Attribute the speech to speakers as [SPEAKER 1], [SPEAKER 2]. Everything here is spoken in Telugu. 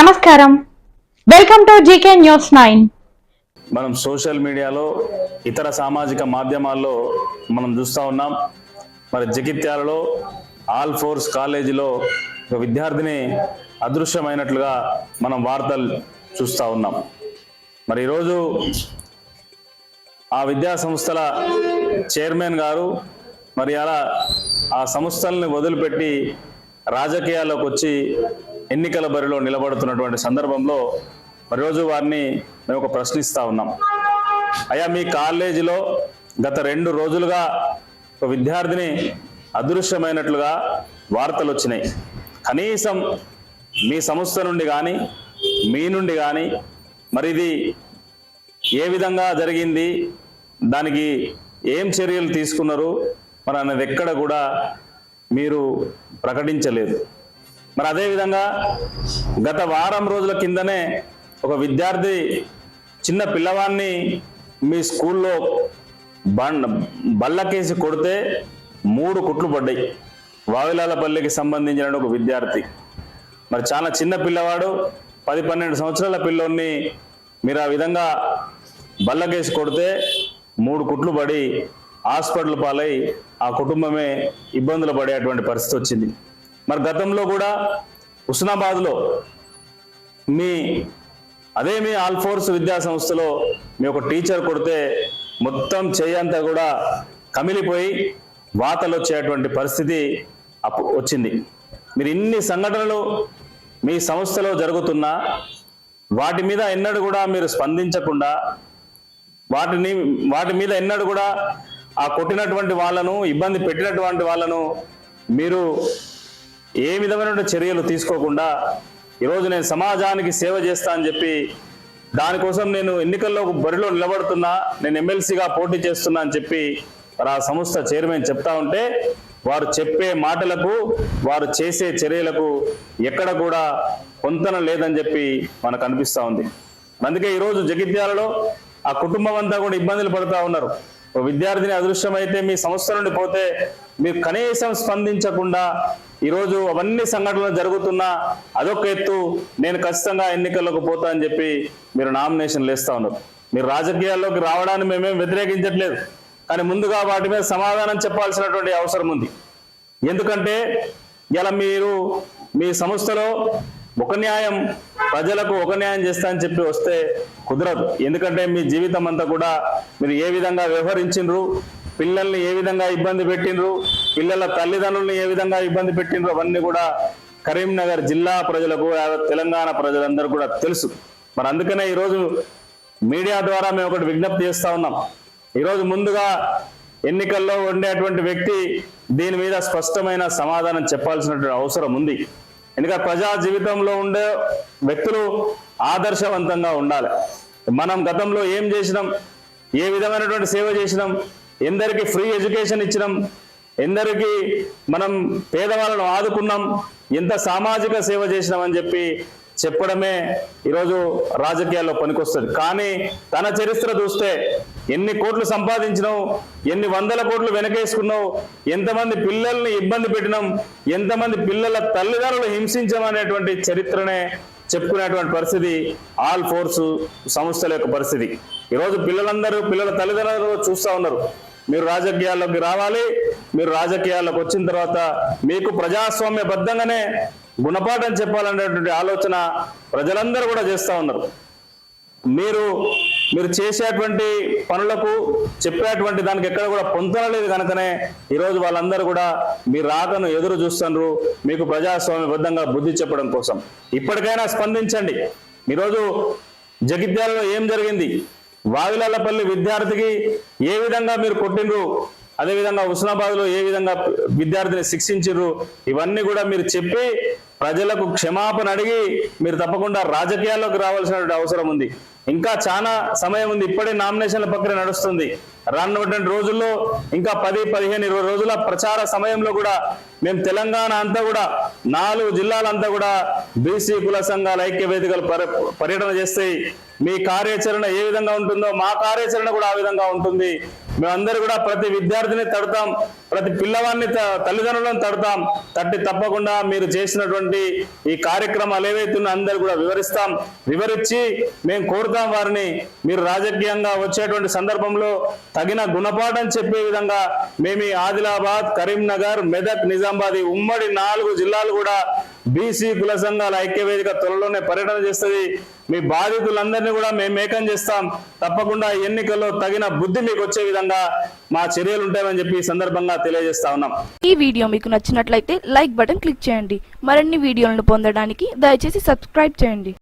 [SPEAKER 1] నమస్కారం. Welcome to GK news nine
[SPEAKER 2] మనం సోషల్ మీడియాలో ఇతర సామాజిక మాధ్యమాల్లో మనం చూస్తూ ఉన్నాం. మరి జగిత్యాలలో ఆల్ ఫోర్స్ కాలేజీలో ఒక విద్యార్థిని అదృశ్యమైనట్లుగా మనం వార్తలు చూస్తూ ఉన్నాం. మరి ఈరోజు ఆ విద్యా సంస్థల చైర్మన్ గారు మరి అలా ఆ సంస్థల్ని వదిలిపెట్టి రాజకీయాల్లోకి వచ్చి ఎన్నికల బరిలో నిలబడుతున్నటువంటి సందర్భంలో మరి రోజు వారిని మేము ఒక ప్రశ్నిస్తా ఉన్నాం. అయ్యా మీ కాలేజీలో గత రెండు రోజులుగా ఒక విద్యార్థిని అదృశ్యమైనట్లుగా వార్తలు వచ్చినాయి. కనీసం మీ సంస్థ నుండి కానీ మీ నుండి కానీ మరి ఇది ఏ విధంగా జరిగింది దానికి ఏం చర్యలు తీసుకున్నారు మరి అనేది ఎక్కడ కూడా మీరు ప్రకటించలేదు. మరి అదేవిధంగా గత వారం రోజుల కిందనే ఒక విద్యార్థి చిన్న పిల్లవాడిని మీ స్కూల్లో బండ్ బల్లకేసి కొడితే మూడు కుట్లు పడ్డాయి. వావిలాలపల్లికి సంబంధించిన ఒక విద్యార్థి. మరి చాలా చిన్న పిల్లవాడు పది పన్నెండు సంవత్సరాల పిల్లోని మీరు ఆ విధంగా బల్లకేసి కొడితే మూడు కుట్లు పడి హాస్పిటల్ పాలై ఆ కుటుంబమే ఇబ్బందులు పడేటువంటి పరిస్థితి వచ్చింది. మరి గతంలో కూడా హుస్నాబాద్లో మీ అదే మీ ఆల్ఫోర్స్ విద్యా సంస్థలో మీ ఒక టీచర్ కొడితే మొత్తం చేయంతా కూడా కమిలిపోయి వాతలు వచ్చేటువంటి పరిస్థితి అప్పు వచ్చింది. మీరు ఇన్ని సంఘటనలు మీ సంస్థలో జరుగుతున్నా వాటి మీద ఎన్నడూ కూడా మీరు స్పందించకుండా వాటిని వాటి మీద ఎన్నడూ కూడా ఆ కొట్టినటువంటి వాళ్ళను ఇబ్బంది పెట్టినటువంటి వాళ్ళను మీరు ఏ విధమైన చర్యలు తీసుకోకుండా ఈరోజు నేను సమాజానికి సేవ చేస్తా అని చెప్పి దానికోసం నేను ఎన్నికల్లో బరిలో నిలబడుతున్నా నేను ఎమ్మెల్సీగా పోటీ చేస్తున్నా అని చెప్పి మరి ఆ సంస్థ చైర్మన్ చెప్తా ఉంటే వారు చెప్పే మాటలకు వారు చేసే చర్యలకు ఎక్కడ కూడా పొంతన లేదని చెప్పి మనకు అనిపిస్తూ ఉంది. అందుకే ఈరోజు జగిత్యాలలో ఆ కుటుంబం అంతా కూడా ఇబ్బందులు పడుతూ ఉన్నారు. విద్యార్థిని అదృశ్యమైతే మీ సంస్థ నుండి పోతే మీరు కనీసం స్పందించకుండా ఈరోజు అవన్నీ సంఘటనలు జరుగుతున్నా అదొక ఎత్తు నేను ఖచ్చితంగా ఎన్నికల్లోకి పోతా అని చెప్పి మీరు నామినేషన్లు వేస్తా ఉన్నారు. మీరు రాజకీయాల్లోకి రావడాన్ని మేమేం వ్యతిరేకించట్లేదు. కానీ ముందుగా వాటి మీద సమాధానం చెప్పాల్సినటువంటి అవసరం ఉంది. ఎందుకంటే ఇలా మీరు మీ సంస్థలో ఒక న్యాయం ప్రజలకు ఒక న్యాయం చేస్తా అని చెప్పి వస్తే కుదరదు. ఎందుకంటే మీ జీవితం అంతా కూడా మీరు ఏ విధంగా వ్యవహరించిండ్రు పిల్లల్ని ఏ విధంగా ఇబ్బంది పెట్టిండ్రు పిల్లల తల్లిదండ్రులను ఏ విధంగా ఇబ్బంది పెట్టిండ్రు అవన్నీ కూడా కరీంనగర్ జిల్లా ప్రజలకు తెలంగాణ ప్రజలందరూ కూడా తెలుసు. మరి అందుకనే ఈరోజు మీడియా ద్వారా మేము ఒకటి విజ్ఞప్తి చేస్తా ఉన్నాం. ఈరోజు ముందుగా ఎన్నికల్లో ఉండేటువంటి వ్యక్తి దీని మీద స్పష్టమైన సమాధానం చెప్పాల్సినటువంటి అవసరం ఉంది. ఎందుకంటే ప్రజా జీవితంలో ఉండే వ్యక్తులు ఆదర్శవంతంగా ఉండాలి. మనం గతంలో ఏం చేసినాం? ఏ విధమైనటువంటి సేవ చేసినాం? ఎందరికి ఫ్రీ ఎడ్యుకేషన్ ఇచ్చినాం? ఎందరికి మనం పేదవాళ్ళను ఆదుకున్నాం? ఎంత సామాజిక సేవ చేసినామని చెప్పి చెప్పడమే ఈరోజు రాజకీయాల్లో పనికొస్తుంది. కానీ తన చరిత్ర చూస్తే ఎన్ని కోట్లు సంపాదించినావు ఎన్ని వందల కోట్లు వెనకేసుకున్నావు ఎంతమంది పిల్లల్ని ఇబ్బంది పెట్టినాం ఎంతమంది పిల్లల తల్లిదండ్రులు హింసించామనేటువంటి చరిత్రనే చెప్పుకునేటువంటి పరిస్థితి ఆల్ ఫోర్స్ సంస్థల యొక్క పరిస్థితి. ఈరోజు పిల్లలందరూ పిల్లల తల్లిదండ్రులు చూస్తూ ఉన్నారు. మీరు రాజకీయాల్లోకి రావాలి మీరు రాజకీయాల్లోకి వచ్చిన తర్వాత మీకు ప్రజాస్వామ్యబద్ధంగానే గుణపాఠం చెప్పాలనేటువంటి ఆలోచన ప్రజలందరూ కూడా చేస్తూ ఉన్నారు. మీరు మీరు చేసేటువంటి పనులకు చెప్పేటువంటి దానికి ఎక్కడ కూడా పొందలేదు కనుకనే ఈరోజు వాళ్ళందరూ కూడా మీ రాకను ఎదురు చూస్తున్నారు మీకు ప్రజాస్వామ్యబద్ధంగా బుద్ధి చెప్పడం కోసం. ఇప్పటికైనా స్పందించండి. ఈరోజు జగిత్యాలలో ఏం జరిగింది? వావిలాలపల్లి విద్యార్థికి ఏ విధంగా మీరు కొట్టిండ్రు? అదేవిధంగా హుస్నాబాద్లో ఏ విధంగా విద్యార్థిని శిక్షించరు ఇవన్నీ కూడా మీరు చెప్పి ప్రజలకు క్షమాపణ అడిగి మీరు తప్పకుండా రాజకీయాల్లోకి రావాల్సిన అవసరం ఉంది. ఇంకా చాలా సమయం ఉంది. ఇప్పుడే నామినేషన్ల ప్రక్రియ నడుస్తుంది. రానున్నటువంటి రోజుల్లో ఇంకా పది పదిహేను ఇరవై రోజుల ప్రచార సమయంలో కూడా మేము తెలంగాణ అంతా కూడా నాలుగు జిల్లాలంతా కూడా బీసీ కుల సంఘాల ఐక్య వేదికలు పర్యటన చేస్తాయి మీ కార్యాచరణ ఏ విధంగా ఉంటుందో మా కార్యాచరణ కూడా ఆ విధంగా ఉంటుంది. మేమందరూ కూడా ప్రతి విద్యార్థిని తడతాం ప్రతి పిల్లవాడిని త- తల్లిదండ్రులను తడతాం. తట్టి తప్పకుండా మీరు చేసినటువంటి ఈ కార్యక్రమాలు ఏవైతున్నా అందరు అందరూ కూడా వివరిస్తాం. వివరించి మేము కోరుతాం వారిని. మీరు రాజకీయంగా వచ్చేటువంటి సందర్భంలో తగిన గుణపాఠం చెప్పే విధంగా మేము ఈ ఆదిలాబాద్ కరీంనగర్ మెదక్ నిజామాబాద్ ఉమ్మడి నాలుగు జిల్లాలు కూడా బీసీ కుల సంఘాల ఐక్య వేదిక త్వరలోనే పర్యటన చేస్తుంది. మీ బాధితులందరినీ కూడా మేము ఏకం చేస్తాం. తప్పకుండా ఎన్నికల్లో తగిన బుద్ధి మీకు వచ్చే విధంగా మా చర్యలు ఉంటాయని చెప్పి సందర్భంగా తెలియజేస్తా ఉన్నాం.
[SPEAKER 3] ఈ వీడియో మీకు నచ్చినట్లయితే లైక్ బటన్ క్లిక్ చేయండి. మరిన్ని వీడియోలను పొందడానికి దయచేసి సబ్స్క్రైబ్ చేయండి.